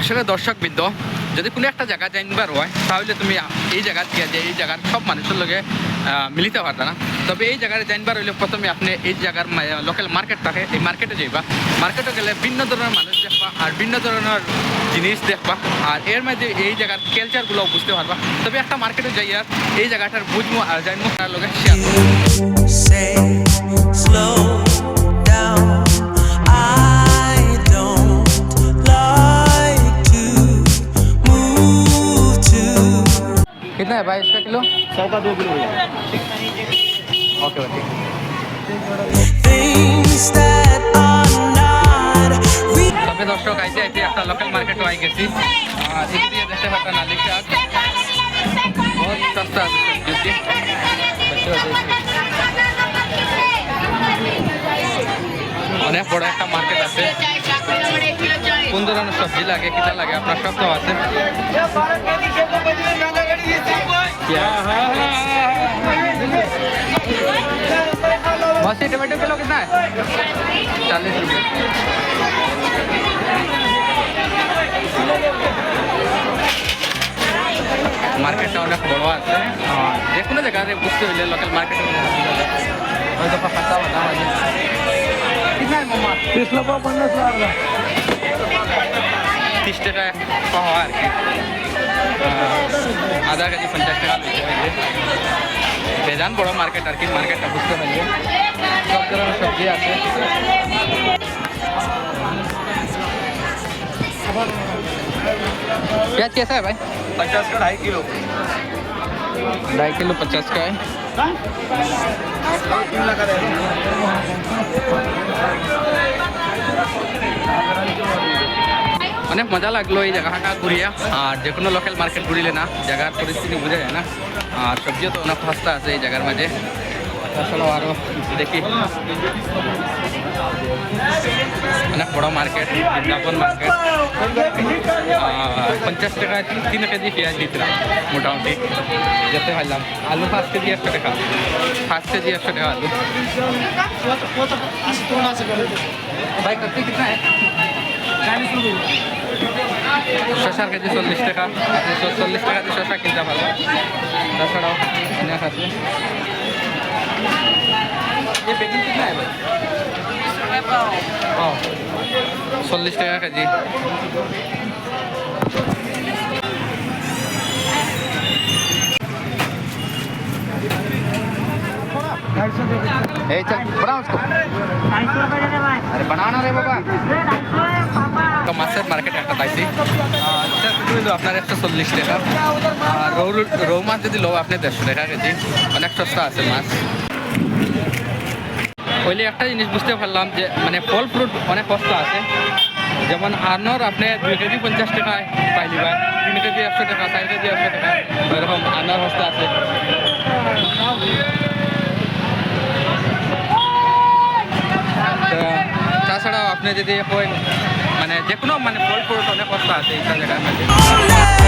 আসলে দর্শকবৃন্দ, যদি কোনো একটা জায়গা জানবার হয়, তাহলে তুমি এই জায়গা দিয়ে যে এই জায়গার সব মানুষের লগে মিলিতে পারবে না। তবে এই জায়গায় জানবার হইলে প্রথমে আপনি এই জায়গার লোকাল মার্কেট থাকে এই মার্কেটে যাইবা। মার্কেটে গেলে ভিন্ন ধরনের মানুষ দেখবা আর ভিন্ন ধরনের জিনিস দেখবা। আর এর মধ্যে এই জায়গার কালচারগুলো বুঝতে পারবা। তবে একটা মার্কেটে যাইয়া এই জায়গাটার বুঝব আর জানব তার লগে শেয়ার है भाई इसका किलो सौ का दो किलो भैया okay okay Things that are not real. তবে দর্শক আইতে আইতে একটা লোকাল মার্কেটও আই গেছি আর এদিকে দেখতে পাচ্ছেন আলি শাক বহুত সস্তা আছে সবজি দেখতে অনেক বড় একটা মার্কেট আছে কোন ধরনের সবজি লাগে কিটা লাগে আপনার সব তো আছে प्याज मौसी टमाटो किलो कितना है? चालीस रुपये मार्केट टाउन बड़वा। हाँ, देखो ना जगह बुझते हुए लोकल मार्केट में है। तीस पन्ना तीस टका पवार পাওয়া আর কি আহ, আধা কেজি পঞ্চাশ টাকা লইতে হইলে বেজান বড় মার্কেট আর কি মার্কেটটা বুঝতে পারলে সব ধরনের সবজি আছে प्याज कैसा है भाई पचास का ढाई किलो ढाई किलो पचास का है অনেক মজা লাগল এই জায়গাটা ঘুরিয়া। আর যে কোনো লোকাল মার্কেট ঘুরিলে না, জায়গার পরিস্থিতি বোঝা যায় না। আর সবজিও তো অনেক সস্তা আছে এই জায়গার মাঝে। তাছাড়াও আরও দেখি। অনেক বড় মার্কেট বৃন্দাবন মার্কেট পঞ্চাশ টাকা তিন কেজি পেঁয়াজ দিয়েছিলাম, মোটামুটি। যেতে পারলাম। আলু পাঁচ কেজি একশো টাকা। পাঁচ কেজি একশো টাকা আলু। ভাই, কত শশার কেজি চল্লিশ টাকা। চল্লিশ টাকা দিয়ে শশা কিনতে পারলাম। তাছাড়াও, অনেক আছে। ये पैकिंग কেজি। है भाई चल्लिस टाका के जी बना उसको अरे बनाना আপনার একশো চল্লিশ টাকা। রৌ মাছ যদি লো আপনি দেড়শো টাকা কেজি। অনেক সস্তা আছে মাছ। ওইলে একটা জিনিস বুঝতে পারলাম যে মানে ফল ফ্রুট অনেক সস্তা আছে। যেমন আনর আপনি দুই কেজি পঞ্চাশ টাকায় পাই নিবা তিন কেজি একশো টাকা, চার কেজি একশো টাকা এরকম আনার সস্তা আছে। তাছাড়াও আপনি যদি কই মানে যে কোনো মানে ফল ফ্রুট অনেক সস্তা আছে এই জায়গার